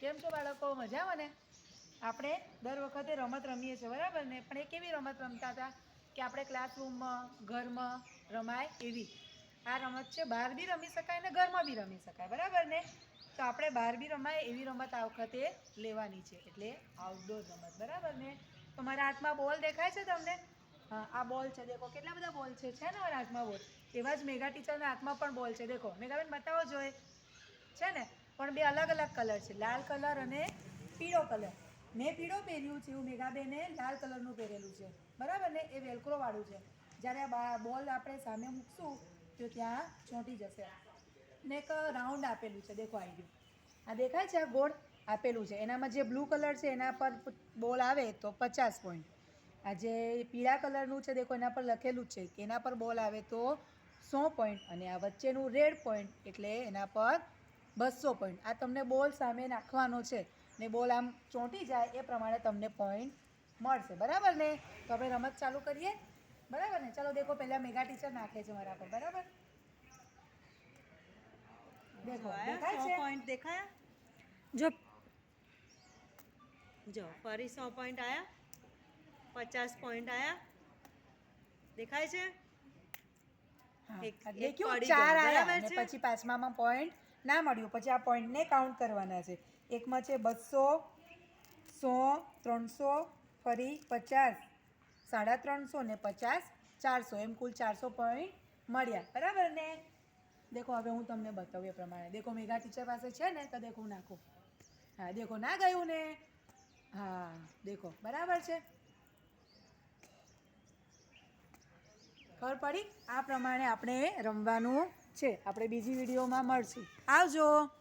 કેમ છો બાળકો? મજામાં ને? આપણે દર વખતે રમત રમીએ છીએ, બરાબર ને? પણ એ કેવી રમત રમતા હતા કે આપણે ક્લાસરૂમમાં ઘરમાં રમાય એવી? આ રમત છે, બહાર બી રમી શકાય ને ઘરમાં બી રમી શકાય, બરાબર ને? તો આપણે બહાર બી રમાય એવી રમત આ વખતે લેવાની છે, એટલે આઉટડોર રમત, બરાબર ને? તો મારા હાથમાં બોલ દેખાય છે તમને? હા, આ બોલ છે, દેખો, કેટલા બધા બોલ છે છે ને મારા હાથમાં બોલ એવા જ મેગા ટીચરના હાથમાં પણ બોલ છે, દેખો. મેગાબેન બતાવો જોઈએ છે ને? પણ બે અલગ અલગ કલર છે. લાલ કલર અને પીળો કલર. મેં પીળો પહેર્યું છે એવું મેઘાબેને લાલ કલરનું પહેરેલું છે. બરાબર ને? એ વેલક્રો વાળું છે. જ્યારે આ બોલ આપણે સામે મૂકશું તો ત્યાં ચોંટી જશે. ને એક રાઉન્ડ આપેલું છે. દેખો આવી ગયું. આ દેખાય છે? આ ગોળ આપેલું છે. એનામાં જે બ્લુ કલર છે એના પર બોલ આવે તો પચાસ પોઈન્ટ આ જે પીળા કલરનું છે દેખો એના પર લખેલું છે કે એના પર બોલ આવે તો સો પોઈન્ટ અને આ વચ્ચેનું રેડ પોઈન્ટ એટલે એના પર બસો પોઈન્ટ આ તમને બોલ સામે નાખવાનો છે ને બોલ આમ ચોંટી જાય એ પ્રમાણે તમને પોઈન્ટ મળશે. બરાબર ને? તો આપણે રમત ચાલુ કરીએ. બરાબર ને? ચાલો દેખો પહેલાં મેગા ટીચર નાખે છે મારા પર. બરાબર? દેખો દેખાય છે? પોઈન્ટ દેખાયા? જો. જો ફરી સો પોઈન્ટ આયા. પચાસ પોઈન્ટ આયા. દેખાય છે? પછી પાંચમામાં પોઈન્ટ ના મળ્યું. પછી આ પોઈન્ટને કાઉન્ટ કરવાના છે. એકમાં છે બસો, સો, ત્રણસો, ફરી પચાસ. સાડા ત્રણસો ને પચાસ, ચારસો. એમ કુલ ચારસો પોઈન્ટ મળ્યા. બરાબર ને? દેખો, હવે હું તમને બતાવું એ પ્રમાણે. દેખો, મેઘા ટીચર પાસે છે ને, તો દેખો નાખું. હા, દેખો, ના ગયું ને? હા, દેખો, બરાબર છે? ખબર પડી? આ પ્રમાણે આપણે રમવાનું છે આપણે બીજી વિડીયોમાં મળશું. આવજો!